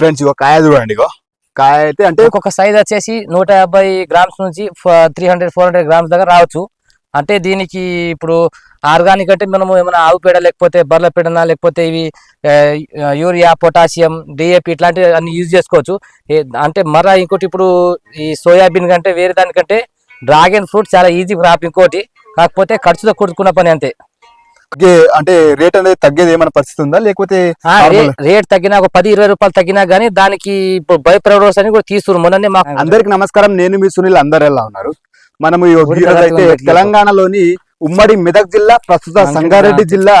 Friends ఇక కాయ చూడండి ఇగో. కాయ అయితే అంటే ఒక్కొక్క సైజ్ వచ్చేసి నూట యాభై గ్రామ్స్ నుంచి three hundred four hundred grams దాకా రావచ్చు. అంటే దీనికి ఇప్పుడు ఆర్గానిక్ అంటే మనము ఏమైనా ఆవు పేడ లేకపోతే బర్రెల పేడనా లేకపోతే ఇవి యూరియా పొటాషియం డిఏపి ఇట్లాంటివి అన్ని యూజ్ చేసుకోవచ్చు. అంటే మర ఇంకోటి ఇప్పుడు ఈ సోయాబీన్ కంటే వేరే దానికంటే డ్రాగన్ ఫ్రూట్ చాలా ఈజీ క్రాప్ ఇంకోటి. కాకపోతే ఖర్చుతో కూడుకున్న పని అంతే. అంటే రేట్ అనేది తగ్గేది ఏమైనా పరిస్థితి ఉందా లేకపోతే? రేట్ తగ్గినా ఒక పది ఇరవై రూపాయలు తగ్గినా గానీ దానికి ఇప్పుడు బై ప్రోడక్ట్స్ అని కూడా తీస్తున్నారు మొన్ననే మాకు అందరికి నమస్కారం నేను మీ సునీల్ అందరు ఎలా ఉన్నారు మనము అయితే తెలంగాణలోని ఉమ్మడి మెదక్ జిల్లా ప్రస్తుత సంగారెడ్డి జిల్లా.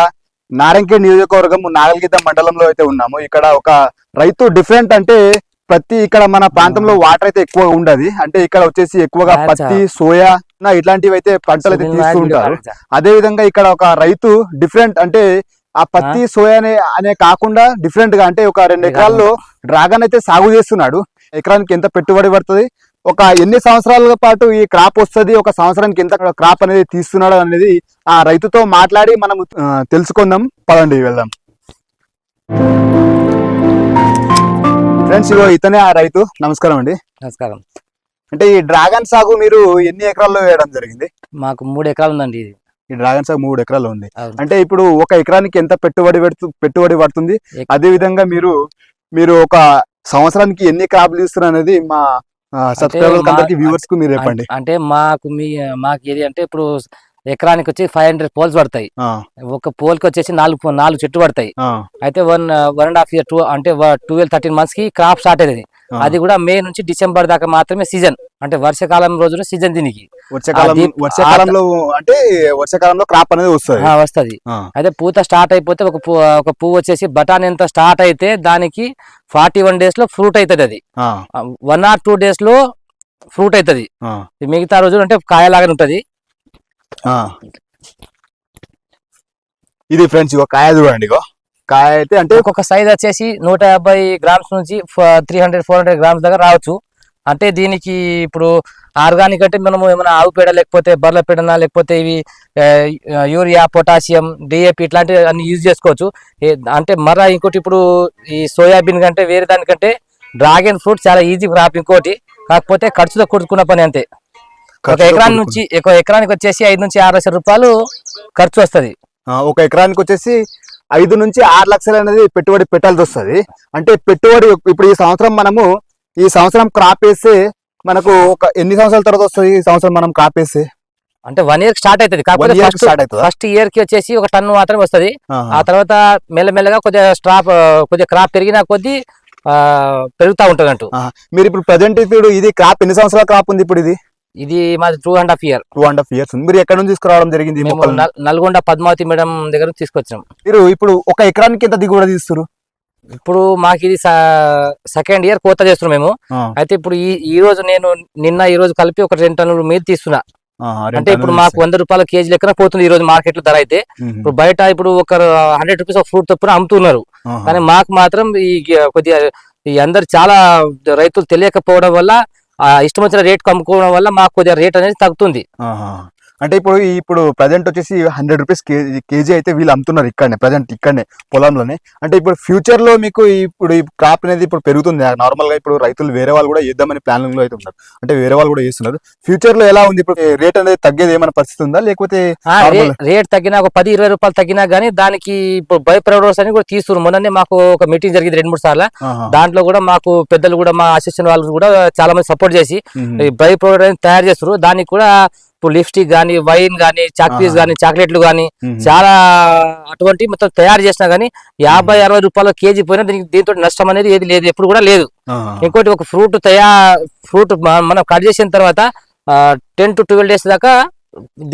నారాయణఖేడ్ నియోజకవర్గం నాగల్గీత మండలంలో అయితే ఉన్నాము ఇక్కడ ఒక రైతు డిఫరెంట్ అంటే ప్రతి ఇక్కడ మన ప్రాంతంలో వాటర్ అయితే ఎక్కువ ఉండదు అంటే ఇక్కడ వచ్చేసి ఎక్కువగా. పత్తి సోయా ఇట్లాంటివి అయితే పంటలు అయితే తీస్తూ ఉంటారు అదే విధంగా ఇక్కడ ఒక రైతు డిఫరెంట్ అంటే ఆ పత్తి సోయా అనే కాకుండా డిఫరెంట్గా అంటే ఒక రెండు ఎకరాల్లో డ్రాగన్ అయితే సాగు చేస్తున్నాడు. ఎకరానికి ఎంత పెట్టుబడి పడుతుంది? ఒక ఎన్ని సంవత్సరాల పాటు ఈ క్రాప్ వస్తుంది? ఒక సంవత్సరానికి ఎంత క్రాప్ అనేది తీస్తున్నాడు అనేది ఆ రైతుతో మాట్లాడి మనం తెలుసుకుందాం. పదండి వెళ్దాం. ఫ్రెండ్స్ ఇగో ఇతనే ఆ రైతు. నమస్కారం అండి. నమస్కారం. అంటే ఈ డ్రాగన్ సాగు మీరు ఎన్ని ఎకరాల్లో వేయడం జరిగింది? మాకు మూడు ఎకరాలు ఉందండి ఇది. ఈ డ్రాగన్ సాగు మూడు ఎకరాలు ఉంది. అంటే ఇప్పుడు ఒక ఎకరానికి ఎంత పెట్టుబడి పెడుతు పెట్టుబడి పడుతుంది? అదే విధంగా మీరు మీరు ఒక సంవత్సరానికి ఎన్ని క్రాప్లు ఇస్తున్నారు అనేది మా సబ్స్క్రైబర్స్ అందరికి వ్యూవర్స్కు మీరు చెప్పండి. అంటే మాకు మీ మాకు ఏది అంటే ఇప్పుడు ఎకరానికి వచ్చి ఫైవ్ హండ్రెడ్ పోల్స్ పడతాయి. ఒక పోల్కి వచ్చేసి నాలుగు నాలుగు చెట్టు పడతాయి. అయితే one one and half year two అంటే ట్వెల్వ్ థర్టీన్ మంత్స్కి క్రాప్ స్టార్ట్ అయ్యేది. అది కూడా మే నుంచి డిసెంబర్ దాకా మాత్రమే సీజన్ అంటే వర్షాకాలం రోజున సీజన్ దీనికి. వర్షాకాలంలో అంటే వర్షాకాలంలో క్రాప్ అనేది వస్తుంది. అయితే పూత స్టార్ట్ అయిపోతే ఒక ఒక పువ్వు వచ్చేసి బటాన్ ఎంత స్టార్ట్ అయితే దానికి ఫార్టీ వన్ డేస్లో ఫ్రూట్ అవుతుంది అది. వన్ ఆర్ టూ డేస్లో ఫ్రూట్ అవుతుంది మిగతా రోజులు అంటే కాయలాగానే ఉంటది. ఇది ఫ్రెండ్స్ ఇగో కాయ చూడండి ఇగో. కాయ అయితే అంటే ఒక్కొక్క సైజ్ వచ్చేసి నూట యాభై గ్రామ్స్ నుంచి three hundred four hundred grams దాకా రావచ్చు. అంటే దీనికి ఇప్పుడు ఆర్గానిక్ అంటే మనము ఏమైనా ఆవు పేడ లేకపోతే బర్రెల పేడనా లేకపోతే ఇవి యూరియా పొటాషియం డిఏపి ఇట్లాంటివి అన్ని యూజ్ చేసుకోవచ్చు. అంటే మర ఇంకోటి ఇప్పుడు ఈ సోయాబీన్ కంటే వేరే దానికంటే డ్రాగన్ ఫ్రూట్ చాలా ఈజీ క్రాప్ ఇంకోటి. కాకపోతే ఖర్చుతో కూడుకున్న పని అంతే. ఒక కూడుకున్న- నుంచి ఒక ఎకరానికి వచ్చేసి ఐదు నుంచి ఆరు లక్షల రూపాయలు ఖర్చు వస్తది. ఒక ఎకరానికి వచ్చేసి ఐదు నుంచి ఆరు లక్షలు అనేది పెట్టుబడి పెట్టాల్సి వస్తుంది. అంటే పెట్టుబడి ఇప్పుడు ఈ సంవత్సరం మనము ఈ సంవత్సరం క్రాప్ వేస్తే మనకు ఒక ఎన్ని సంవత్సరాల తర్వాత వస్తుంది ఈ సంవత్సరం మనం క్రాప్ వేస్తే? అంటే వన్ ఇయర్ స్టార్ట్ అవుతుంది. కాకపోతే ఫస్ట్ స్టార్ట్ అవుతుందా? ఫస్ట్ ఇయర్కి వచ్చేసి ఒక టన్ను మాత్రమే వస్తది. ఆ తర్వాత మెల్లమెల్లగా కొద్దిగా స్ట్రాప్ కొద్దిగా క్రాప్ పెరిగిన కొద్దీ పెరుగుతా ఉంటది అంటూ మీరు ఇప్పుడు ప్రజెంట్ ఇప్పుడు ఇది క్రాప్ ఎన్ని సంవత్సరాల క్రాప్ ఉంది ఇప్పుడు ఇది? ఇది మాది two and half year two and half years మీరు ఎక్కడ నుంచి తీసుకురావడం జరిగింది మేము నల్గొండ పద్మావతి మేడం దగ్గర తీసుకొచ్చాం మీరు ఇప్పుడు ఒక ఎకరానికి ఎంత దిగుబడి తీస్తారు ఇప్పుడు మాకు ఇది సెకండ్ ఇయర్ కోత చేస్తున్నాం మేము. అయితే ఇప్పుడు ఈ ఈ రోజు నేను నిన్న ఈ రోజు కలిపి ఒక రెండు టన్నులు మీద తీస్తున్నా అంటే ఇప్పుడు మాకు వంద రూపాయల కేజీ లెక్కన పోతుంది ఈ రోజు మార్కెట్లో ధర అయితే. ఇప్పుడు బయట ఇప్పుడు ఒక హండ్రెడ్ రూపీస్ ఒక ఫ్రూట్ తప్పున అమ్ముతున్నారు. కానీ మాకు మాత్రం ఈ కొద్దిగా ఈ అందరు చాలా రైతులు తెలియకపోవడం వల్ల ఇష్టం వచ్చిన రేట్ కమ్ముకోవడం వల్ల మాకు కొద్దిగా రేట్ అనేది తగ్గుతుంది. అంటే ఇప్పుడు ఇప్పుడు ప్రజెంట్ వచ్చేసి హండ్రెడ్ రూపీస్ కేజీ కేజీ అయితే వీళ్ళు అమ్ముతున్నారు ఇక్కడనే ప్రజెంట్ ఇక్కడనే పొలంలోనే. అంటే ఇప్పుడు ఫ్యూచర్లో మీకు ఇప్పుడు ఈ క్రాప్ అనేది ఇప్పుడు పెరుగుతుంది. నార్మల్గా ఇప్పుడు రైతులు వేరే వాళ్ళు కూడా చేద్దామని ప్లానింగ్లో అయితే ఉన్నారు. అంటే వేరే వాళ్ళు కూడా చేస్తున్నారు. ఫ్యూచర్లో ఎలా ఉంది? ఇప్పుడు రేట్ అనేది తగ్గేది ఏమైనా పరిస్థితి ఉందా? లేకపోతే. రేట్ తగ్గినా ఒక పది ఇరవై రూపాయలు తగ్గినా గానీ దానికి ఇప్పుడు బై ప్రొడక్ట్స్ అని కూడా తీస్తున్నారు. మొన్ననే మాకు ఒక మీటింగ్ జరిగింది రెండు మూడు సార్లు. దాంట్లో కూడా మాకు పెద్దలు కూడా మా అసిస్టెంట్ వాళ్ళు కూడా చాలా మంది సపోర్ట్ చేసి బై ప్రొడక్ట్ తయారు చేస్తారు దానికి కూడా ఇప్పుడు లిప్స్టిక్ గానీ వైన్ గానీ చాక్పీస్. గానీ చాక్లెట్లు గానీ. చాలా అటువంటి మొత్తం తయారు చేసినా గానీ యాభై అరవై రూపాయల కేజీ పోయినా దీనికి దీంతో నష్టం అనేది ఏది లేదు ఎప్పుడు కూడా లేదు. ఇంకోటి ఒక ఫ్రూట్ తయా ఫ్రూట్ మనం కట్ చేసిన తర్వాత టెన్ టు ట్వెల్వ్ డేస్ దాకా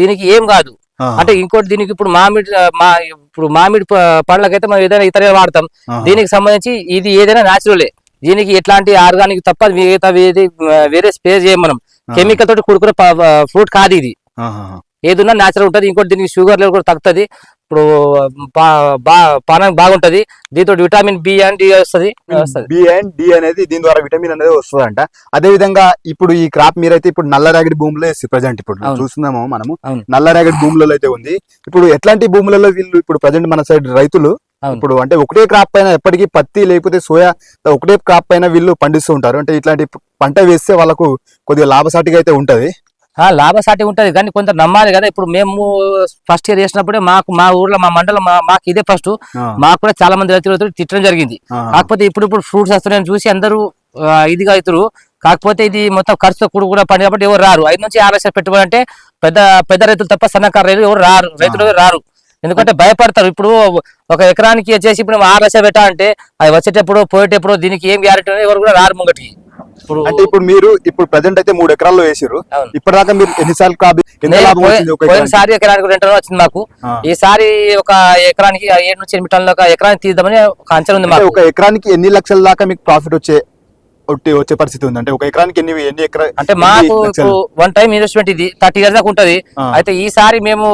దీనికి ఏం కాదు. అంటే ఇంకోటి దీనికి ఇప్పుడు మామిడి మా ఇప్పుడు మామిడి పండ్లకైతే మనం ఏదైనా ఇతర వాడతాం. దీనికి సంబంధించి ఇది ఏదైనా న్యాచురలే దీనికి ఎట్లాంటి ఆర్గానిక్ తప్ప మిగతా వేరే స్ప్రే చేయం మనం. కెమికల్ తోటి కూడుకున్న ఫ్రూట్ కాదు ఇది. ఏదున్నా న్యాచురల్ ఉంటుంది ఇంకోటి దీనికి షుగర్ లెవెల్ కూడా తగ్గుతుంది. ఇప్పుడు పా- బా- పానానికి బాగుంటది. దీంతో విటమిన్ బి అండ్ డి వస్తుంది వస్తుంది. బి అండ్ డి అనేది దీని ద్వారా విటమిన్ అనేది వస్తుందంట. అదే విధంగా ఇప్పుడు ఈ క్రాప్ మీరైతే ఇప్పుడు నల్లరేగడి భూములో వేసి ప్రజెంట్ ఇప్పుడు. చూస్తున్నాము మనము. అవును. నల్లరేగడి భూములలో అయితే ఉంది. ఇప్పుడు ఎట్లాంటి భూములలో వీళ్ళు ఇప్పుడు ప్రజెంట్ మన సైడ్ రైతులు. ఇప్పుడు అంటే ఒకటే క్రాప్ పైన ఎప్పటికీ పత్తి లేకపోతే సోయా ఒకటే క్రాప్ పైన వీళ్ళు పండిస్తూ ఉంటారు. అంటే ఇట్లాంటి పంట వేస్తే వాళ్ళకు కొద్దిగా లాభసాటిగా అయితే ఉంటది. ఆ లాభసాటి ఉంటది. కానీ కొంత నమ్మాలి కదా. ఇప్పుడు మేము ఫస్ట్ ఇయర్ చేసినప్పుడే మాకు మా ఊర్లో మా మండలం మా- మాకు ఇదే ఫస్ట్ మాకు కూడా చాలా మంది రైతులు తిట్టడం జరిగింది. కాకపోతే ఇప్పుడు ఇప్పుడు ఫ్రూట్స్ వస్తున్నాయని చూసి అందరూ ఇదిగా అవుతారు కాకపోతే ఇది మొత్తం ఖర్చుతో కూడి కూడా పని కాబట్టి ఎవరు రారు. ఐదు నుంచి ఆరు లక్షలు పెట్టుబడి అంటే పెద్ద పెద్ద రైతులు తప్ప సన్నకారు రైతులు ఎవరు రారు. రైతులు రారు. ఎందుకంటే భయపడతారు. ఇప్పుడు ఒక ఎకరానికి వచ్చేసి ఇప్పుడు ఆరు లక్షలు పెట్టా అంటే అది వచ్చేటప్పుడు పోయేటప్పుడు దీనికి ఏం గ్యారెంటీ ఎవరు కూడా రారు ముంగటికి. అంటే ఇప్పుడు మీరు ఇప్పుడు ప్రజెంట్ అయితే మూడు ఎకరాల్లో వేసారు. ఇప్పటిదాకా మీరు ఎన్నిసార్లు ఒక ఎకరానికి? పోయినసారి ఎకరానికి రెండు టన్నులు వచ్చింది మాకు. ఈసారి ఒక ఎకరానికి ఏడు నుంచి ఎనిమిది టన్నుల ఒక ఎకరానికి తీద్దామని ఒక అంచనా ఉంది మాకు ఒక ఎకరానికి ఎన్ని లక్షల దాకా మీకు ప్రాఫిట్ వచ్చే వచ్చే వచ్చే పరిస్థితి ఉంది అంటే ఒక ఎకరానికి ఎన్ని ఎన్ని ఎకరా అంటే మాకు? వన్ టైం ఇన్వెస్ట్మెంట్ ఇది థర్టీ ఇయర్స్ దాకా ఉంటది. అయితే ఈసారి మేము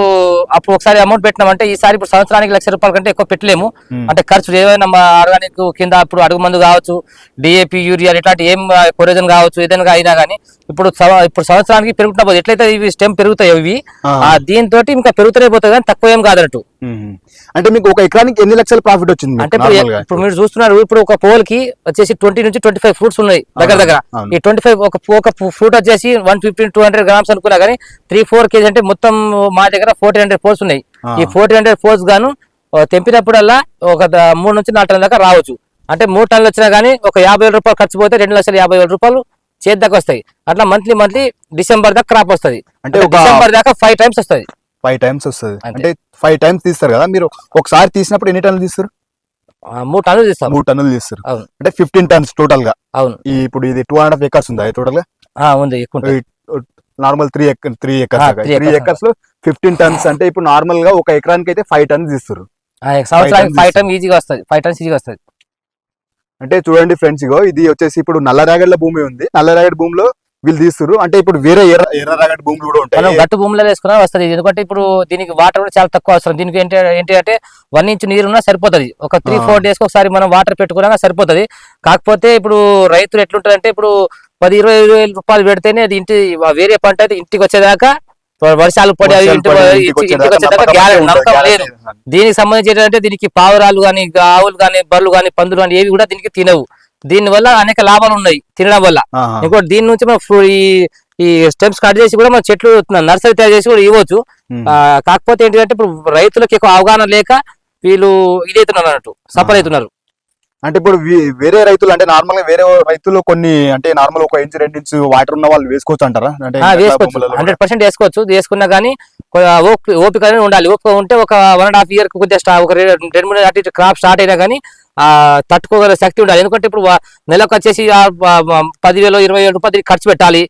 అప్పుడు ఒకసారి అమౌంట్ పెట్టినామంటే ఈసారి ఇప్పుడు సంవత్సరానికి లక్ష రూపాయల కంటే ఎక్కువ పెట్టలేము. అంటే ఖర్చు ఏమైనా ఆర్గానిక్ కింద ఇప్పుడు అడుగు మందు కావచ్చు డిఏపి యూరియా ఇట్లాంటి ఏం కొరేజన్ కావచ్చు ఏదైనా అయినా కానీ ఇప్పుడు ఇప్పుడు సంవత్సరానికి పెరుగుతున్నా ఎట్లయితే ఇవి స్టెమ్ పెరుగుతాయి ఇవి దీంతో ఇంకా పెరుగుతూనే పోతుంది కానీ తక్కువ ఏం కాదన్నట్టు. అంటే మీకు ఒక ఎకరానికి ఎన్ని లక్షల ప్రాఫిట్ వచ్చింది అంటే ఇప్పుడు మీరు చూస్తున్నారు ఇప్పుడు ఒక పోల్కి వచ్చేసి ట్వంటీ నుంచి ట్వంటీ ఫైవ్ ఫ్రూట్స్ ఉన్నాయి దగ్గర దగ్గర. ఈ ట్వంటీ ఫైవ్ ఒక ఒక ఫ్రూట్ వచ్చేసి one fifteen two hundred grams అనుకున్నా కానీ త్రీ ఫోర్ కేజీ అంటే మొత్తం మా దగ్గర ఫోర్టీన్ హండ్రెడ్ పోల్స్ ఉన్నాయి. ఈ ఫోర్టీన్ హండ్రెడ్ పోల్స్ గాను తెంపినప్పుడల్లా ఒక మూడు నుంచి నాలుగు టన్నుల దాకా రావచ్చు. అంటే మూడు టన్నులు వచ్చినా కానీ ఒక యాభై వేల రూపాయలు ఖర్చు పోతే రెండు లక్షల యాభై వేల రూపాయలు చేతి దాకా వస్తాయి. అట్లా మంత్లీ మంత్లీ డిసెంబర్ దాకా క్రాప్ వస్తుంది. అంటే డిసెంబర్ దాకా ఫైవ్ టైమ్స్ వస్తుంది. ఫైవ్ టైమ్స్ వస్తుంది. అంటే ఫైవ్ టైమ్స్ తీస్తారు కదా మీరు ఒకసారి తీసినప్పుడు ఎన్ని టన్నులు తీస్తారు? మూడు టన్నులు తీస్తాం. మూడు టన్నులు తీస్తారు. అవును. అంటే ఫిఫ్టీన్ టన్స్ టోటల్గా. అవును. ఈ ఇప్పుడు ఇది టూ అండ్ హాఫ్ ఎకర్స్ ఉందా టోటల్గా? ఉంది ఎక్కువ. Normal three acre three acres three. ఎకర్స్లో fifteen tons అంటే ఇప్పుడు నార్మల్గా ఒక ఎకరానికి అయితే ఫైవ్ టన్స్ తీస్తారు. ఆ, సంవత్సరానికి ఫైవ్ టైమ్ ఈజీగా వస్తుంది. ఫైవ్ టన్స్ ఈజీగా వస్తుంది. అంటే చూడండి ఫ్రెండ్స్ ఇగో ఇది వచ్చేసి ఇప్పుడు నల్లరాగడ్ల భూమి ఉంది. నల్లరాగడ్ భూమిలో వీళ్ళు తీస్తారు అంటే ఇప్పుడు వేరే ఎర్ర భూములు కూడా మనం ఉంటాయి గట్టు భూమిలో వేసుకున్నా వస్తుంది. ఎందుకంటే ఇప్పుడు దీనికి వాటర్ కూడా చాలా తక్కువ అవసరం. దీనికి ఏంటి ఏంటి అంటే వన్ ఇంచ్ నీరు ఉన్నా సరిపోతుంది. ఒక త్రీ. ఫోర్ డేస్ ఒకసారి మనం వాటర్ పెట్టుకున్నా సరిపోతుంది. కాకపోతే ఇప్పుడు రైతులు ఎట్లుంటారంటే ఇప్పుడు పది ఇరవై ఇరవై వేల రూపాయలు పెడితేనే అది ఇంటి వేరే పంట అయితే ఇంటికి వచ్చేదాకా వర్షాలు పడి. దీనికి సంబంధించి ఏంటంటే దీనికి పావురాలు కానీ ఆవులు కానీ బర్రెలు కానీ పందులు కానీ ఏవి కూడా దీనికి తినవు. దీని వల్ల అనేక లాభాలు ఉన్నాయి తినడం వల్ల. ఇంకోటి దీని నుంచి మనం ఈ ఈ స్టెమ్స్ కట్ చేసి కూడా మనం చెట్లు నర్సరీ తయారు చేసి కూడా ఇవ్వచ్చు. కాకపోతే ఏంటంటే ఇప్పుడు రైతులకు ఎక్కువ అవగాహన లేక వీళ్ళు ఇదైతున్నారు అన్నట్టు సఫర్ అవుతున్నారు అంటే ఇప్పుడు వేరే రైతులు అంటే నార్మల్గా వేరే రైతులు కొన్ని అంటే నార్మల్ ఒక ఇంచు రెండు ఇంచు వాటర్ ఉన్న వాళ్ళు వేసుకోవచ్చు అంటారా? అంటే వేసుకోవచ్చు? హండ్రెడ్ పర్సెంట్ వేసుకోవచ్చు. వేసుకున్నా కానీ ఓపిక అనేది ఉండాలి. ఓపిక ఉంటే ఒక వన్ అండ్ హాఫ్ ఇయర్ కొద్దిగా ఒక రెండు మూడు అటు క్రాప్ స్టార్ట్ అయినా కానీ ఆ తట్టుకోగల శక్తి ఉండాలి. ఎందుకంటే ఇప్పుడు నెలకు వచ్చేసి పదివేలు ఇరవై వేల రూపాయలు ఖర్చు పెట్టాలి.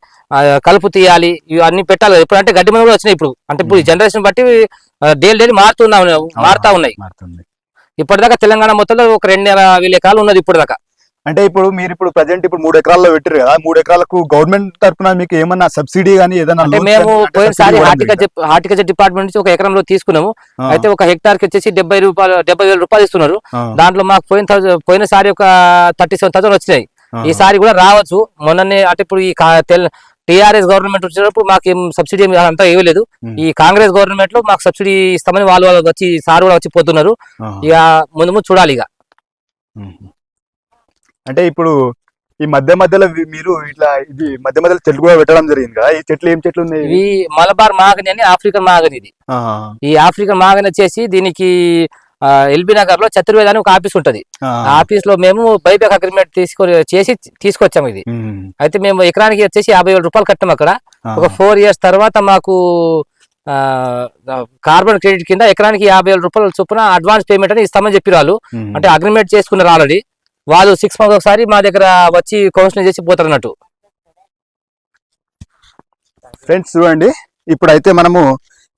కలుపు తీయాలి. ఇవి అన్ని పెట్టాలి. ఇప్పుడు అంటే గడ్డి మందులు కూడా వచ్చినాయి ఇప్పుడు. అంటే ఇప్పుడు జనరేషన్ బట్టి డైలీ డైలీ మారుతున్నా మారుతా ఉన్నాయి. ఇప్పటిదాకా తెలంగాణ మొత్తంలో ఒక రెండు వేల ఎకరాలు ఉన్నది ఇప్పటిదాకా. అంటే ఇప్పుడు మీరు ఇప్పుడు ప్రజెంట్ ఇప్పుడు మూడు ఎకరాల్లో పెట్టారు కదా మూడు ఎకరాలకు గవర్నమెంట్ తరఫున మీకు ఏమన్నా సబ్సిడీ కానీ ఏదైనా మేము పోయినసారి హార్టికల్చర్ హార్టికల్చర్ డిపార్ట్మెంట్ నుంచి ఒక ఎకరంలో తీసుకున్నాము. అయితే ఒక హెక్టార్కి వచ్చేసి డెబ్బై రూపాయలు డెబ్బై వేల రూపాయలు ఇస్తున్నారు. దాంట్లో మాకు పోయిన పోయినసారి ఒక థర్టీ సెవెన్ థౌసండ్ వచ్చినాయి. ఈసారి కూడా రావచ్చు. మొన్ననే అంటే ఇప్పుడు ఈ టీఆర్ఎస్ గవర్నమెంట్ వచ్చినప్పుడు మాకు ఏం సబ్సిడీ అంతా ఇవ్వలేదు ఉమ్. ఈ కాంగ్రెస్ గవర్నమెంట్లో మాకు సబ్సిడీ ఇస్తామని వాళ్ళు వాళ్ళు వచ్చి సార్ కూడా వచ్చి పోతున్నారు. ఇక ముందు ముందు చూడాలి ఇక. అంటే ఇప్పుడు ఈ మధ్య మధ్యలో మీరు ఇట్లా ఇది మధ్య మధ్యలో చెట్లు కూడా పెట్టడం జరిగింది కదా ఈ చెట్లు ఏం చెట్లు ఉన్నాయి ఇవి మలబార్ మాగని అని ఆఫ్రికన్ మాగని ఇది. ఈ ఆఫ్రికన్ మాగని వచ్చేసి దీనికి ఎల్బీ నగర్లో చతుర్వేద అని ఒక ఆఫీస్ ఉంటది. ఆఫీస్లో మేము బైబ్యాక్ అగ్రిమెంట్ తీసుకొని చేసి తీసుకొచ్చాము ఇది. అయితే మేము ఎకరానికి వచ్చేసి యాభై వేల రూపాయలు కట్టాం అక్కడ. ఒక ఫోర్ ఇయర్స్ తర్వాత మాకు కార్బన్ క్రెడిట్ కింద ఎకరానికి యాభై వేల రూపాయల చొప్పున అడ్వాన్స్ పేమెంట్ అని ఇస్తామని చెప్పి వాళ్ళు. అంటే అగ్రిమెంట్ చేసుకున్నారు ఆల్రెడీ. వాళ్ళు సిక్స్ మంత్స్ ఒకసారి మా దగ్గర వచ్చి కౌన్సిలింగ్ చేసి పోతారు అన్నట్టు ఫ్రెండ్స్ చూడండి ఇప్పుడైతే మనము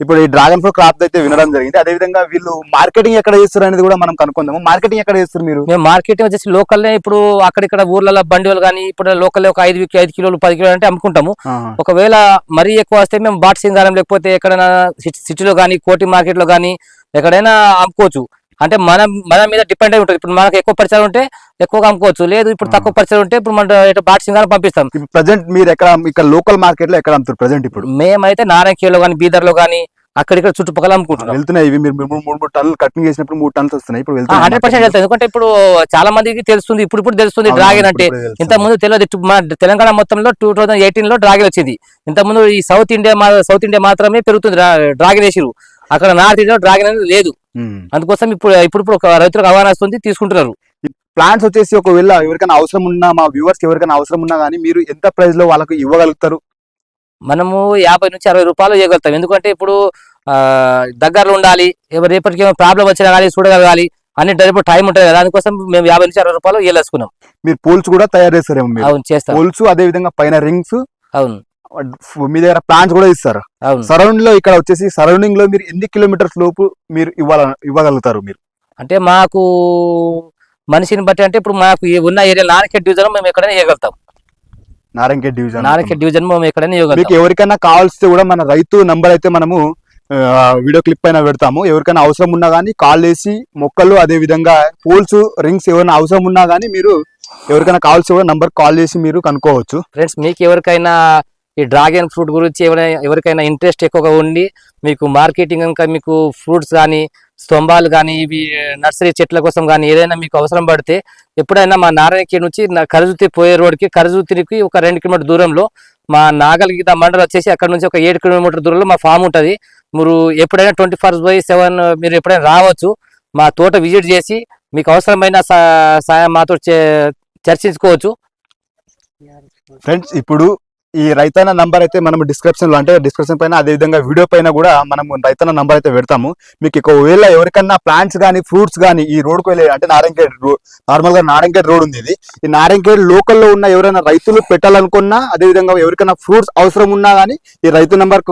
ఇప్పుడు ఈ డ్రాగన్ ఫ్రూట్ క్రాప్ అయితే వినడం జరిగింది. అదే విధంగా వీళ్ళు మార్కెటింగ్ ఎక్కడ చేస్తారు అనేది కూడా మనం కనుక్కుందాము. మార్కెటింగ్ ఎక్కడ చేస్తారు మీరు? మేము మార్కెటింగ్ వచ్చేసి లోకల్నే ఇప్పుడు అక్కడిక్కడ ఊర్లలో బండిలు కానీ ఇప్పుడు లోకల్ ఒక ఐదు ఐదు కిలోలు పది కిలోలు అంటే అమ్ముకుంటాము. ఒకవేళ మరీ ఎక్కువ వస్తే మేము బాట్ సింగారం లేకపోతే ఎక్కడైనా సిటీ- సిటీలో కానీ కోటి మార్కెట్లో కానీ ఎక్కడైనా అమ్ముకోవచ్చు. అంటే మన మన మీద డిపెండ్ అయి ఉంటుంది. ఇప్పుడు మనకు ఎక్కువ పరిచయం ఉంటే ఎక్కువగా అమ్ముకోవచ్చు లేదు ఇప్పుడు. తక్కువ పరిచయం ఉంటే ఇప్పుడు మన బాట్ సింగారం పంపిస్తాం. ప్రజెంట్ మీరు ఎక్కడ ఇక్కడ లోకల్ మార్కెట్లో ఎక్కడ అమ్ముతారు ప్రజెంట్ ఇప్పుడు? మేమైతే నారాయణఖేలో కానీ బీదర్లో కానీ అక్కడిక్కడ చుట్టుపక్కల అమ్ముకుంటున్నాం. వెళ్తున్నాయి. ఇవి మీరు మూడు మూడు టన్నులు కటింగ్ చేసినప్పుడు మూడు టన్నులు వస్తున్నాయి. ఇప్పుడు హండ్రెడ్ పర్సెంట్ వెళ్తాయి. ఎందుకంటే ఇప్పుడు చాలా మందికి తెలుస్తుంది ఇప్పుడు ఇప్పుడు తెలుస్తుంది డ్రాగన్ అంటే. ఇంత ముందు తెలియదు ఇటు మా తెలంగాణ మొత్తంలో టూ థౌసండ్ ఎయిటీన్లో డ్రాగన్ వచ్చింది. ఇంత ముందు ఈ సౌత్ ఇండియా సౌత్ ఇండియా మాత్రమే పెరుగుతుంది డ్రా- డ్రాగన్ వేసిరు అక్కడ నార్త్ ఇండియా డ్రాగన్ అనేది లేదు. అందుకోసం ఇప్పుడు ఇప్పుడు ఇప్పుడు ఒక రైతులకు అవగాహన వస్తుంది తీసుకుంటున్నారు. ప్లాన్స్ వచ్చేసి ఒకవేళ ఎవరికైనా అవసరం ఉన్నా మా వ్యూవర్స్ ఎవరికైనా అవసరం ఉన్నా కానీ మీరు ఎంత ప్రైస్లో వాళ్ళకి ఇవ్వగలుగుతారు? మనము యాభై నుంచి అరవై రూపాయలు చేయగలుగుతాం ఎందుకంటే ఇప్పుడు దగ్గరలో ఉండాలి ఎవరు రేపటికి ప్రాబ్లం వచ్చినా కానీ చూడగలగాలి అన్ని డైరెక్ట్ టైం ఉంటుంది కదా దానికోసం మేము యాభై నుంచి అరవై రూపాయలు వేలేసుకున్నాం మీరు పోల్స్ కూడా తయారు చేస్తారేమో మీరు? అవును చేస్తాం. పోల్స్ అదే విధంగా పైన రింగ్స్ అవును. మీ దగ్గర ప్లాన్స్ కూడా ఇస్తారు. సరౌండింగ్లో ఇక్కడ వచ్చేసి సరౌండింగ్లో మీరు ఎన్ని కిలోమీటర్స్ లోపు మీరు ఇవ్వాల ఇవ్వగలుగుతారు మీరు? అంటే మాకు మనిషిని బట్టి అంటే ఇప్పుడు మాకు ఉన్న ఏరియా నారకెట్ డివిజన్ మేము ఎక్కడైనా ఇవ్వగలుగుతాం. నారాయణఖేడ్ డివిజన్ నారకెట్ డివిజన్ మేము ఎక్కడైనా మీకు ఎవరికైనా కావాల్స్తే కూడా మన రైతు నంబర్ అయితే మనము వీడియో క్లిప్ పైన పెడతాము. ఎవరికైనా అవసరం ఉన్నా కానీ కాల్ చేసి మొక్కలు అదే విధంగా పోల్స్ రింగ్స్ ఏమైనా అవసరం ఉన్నా కానీ మీరు ఎవరికైనా కావాల్సి కూడా నంబర్ కాల్ చేసి మీరు కనుక్కోవచ్చు. ఫ్రెండ్స్ మీకు ఎవరికైనా ఈ డ్రాగన్ ఫ్రూట్ గురించి ఎవరైనా ఎవరికైనా ఇంట్రెస్ట్ ఎక్కువగా ఉండి మీకు మార్కెటింగ్ ఇంకా మీకు ఫ్రూట్స్ కానీ స్తంభాలు కానీ ఇవి నర్సరీ చెట్ల కోసం కానీ ఏదైనా మీకు అవసరం పడితే ఎప్పుడైనా మా నారాయణకి నుంచి కరజుతి పోయే రోడ్కి కరజుతికి ఒక రెండు కిలోమీటర్ దూరంలో మా నాగలిగిత మండలం వచ్చేసి అక్కడ నుంచి ఒక ఏడు కిలోమీటర్ దూరంలో మా ఫామ్ ఉంటుంది. మీరు ఎప్పుడైనా ట్వంటీ ఫోర్ బై సెవెన్ మీరు ఎప్పుడైనా రావచ్చు. మా తోట విజిట్ చేసి మీకు అవసరమైన సాయం మాతో చే- చర్చించుకోవచ్చు. ఫ్రెండ్స్ ఇప్పుడు ఈ రైతన్న నంబర్ అయితే మనం డిస్క్రిప్షన్లో అంటే డిస్క్రిప్షన్ పైన అదే విధంగా వీడియో పైన కూడా మనం రైతన్న నంబర్ అయితే పెడతాము. మీకు ఒకవేళ ఎవరికన్నా ప్లాంట్స్ కానీ ఫ్రూట్స్ కానీ ఈ రోడ్కు వెళ్ళే అంటే నారాయణఖేడ్ రోడ్ నార్మల్గా నారాయణఖేడ్ రోడ్ ఉంది ఇది. ఈ నారాయణఖేడ్ లోకల్లో ఉన్న ఎవరైనా రైతులు పెట్టాలనుకున్నా అదే విధంగా ఎవరికైనా ఫ్రూట్స్ అవసరం ఉన్నా కానీ ఈ రైతు నంబర్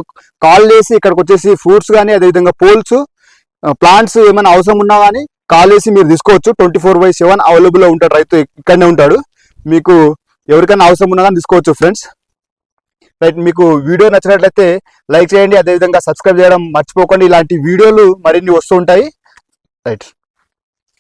కాల్ చేసి ఇక్కడికి వచ్చేసి ఫ్రూట్స్ కానీ అదే విధంగా పోల్స్ ప్లాంట్స్ ఏమైనా అవసరం ఉన్నా కానీ కాల్ చేసి మీరు తీసుకోవచ్చు. ట్వంటీ ఫోర్ బై సెవెన్ అవైలబుల్లో ఉంటాడు రైతు ఇక్కడనే ఉంటాడు. మీకు ఎవరికైనా అవసరం ఉన్నా కానీ తీసుకోవచ్చు ఫ్రెండ్స్ రైట్ మీకు వీడియో నచ్చినట్లయితే లైక్ చేయండి అదేవిధంగా సబ్స్క్రైబ్ చేయడం మర్చిపోకండి. ఇలాంటి వీడియోలు మరిన్ని వస్తూ ఉంటాయి. రైట్